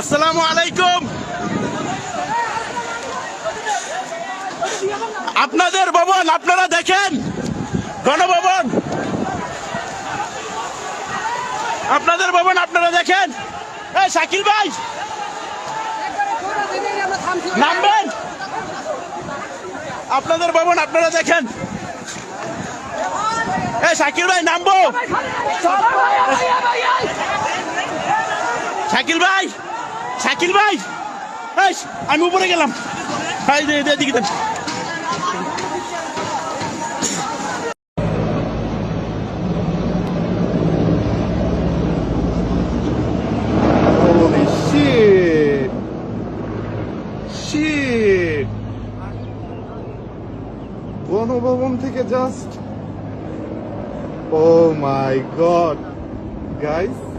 আসসালামু আলাইকুম। আপনাদের ভবন, আপনারা দেখেন? গণভবন। আপনাদের ভবন, আপনারা দেখেন? এই শাকিল ভাই, নামবেন? আপনাদের ভবন, আপনারা দেখেন? এই শাকিল ভাই, নামবো? শাকিল ভাই শাকিল ভাই! আমি উপরে গেলাম। দিকে দেন! গণভবন থেকে just oh my god guys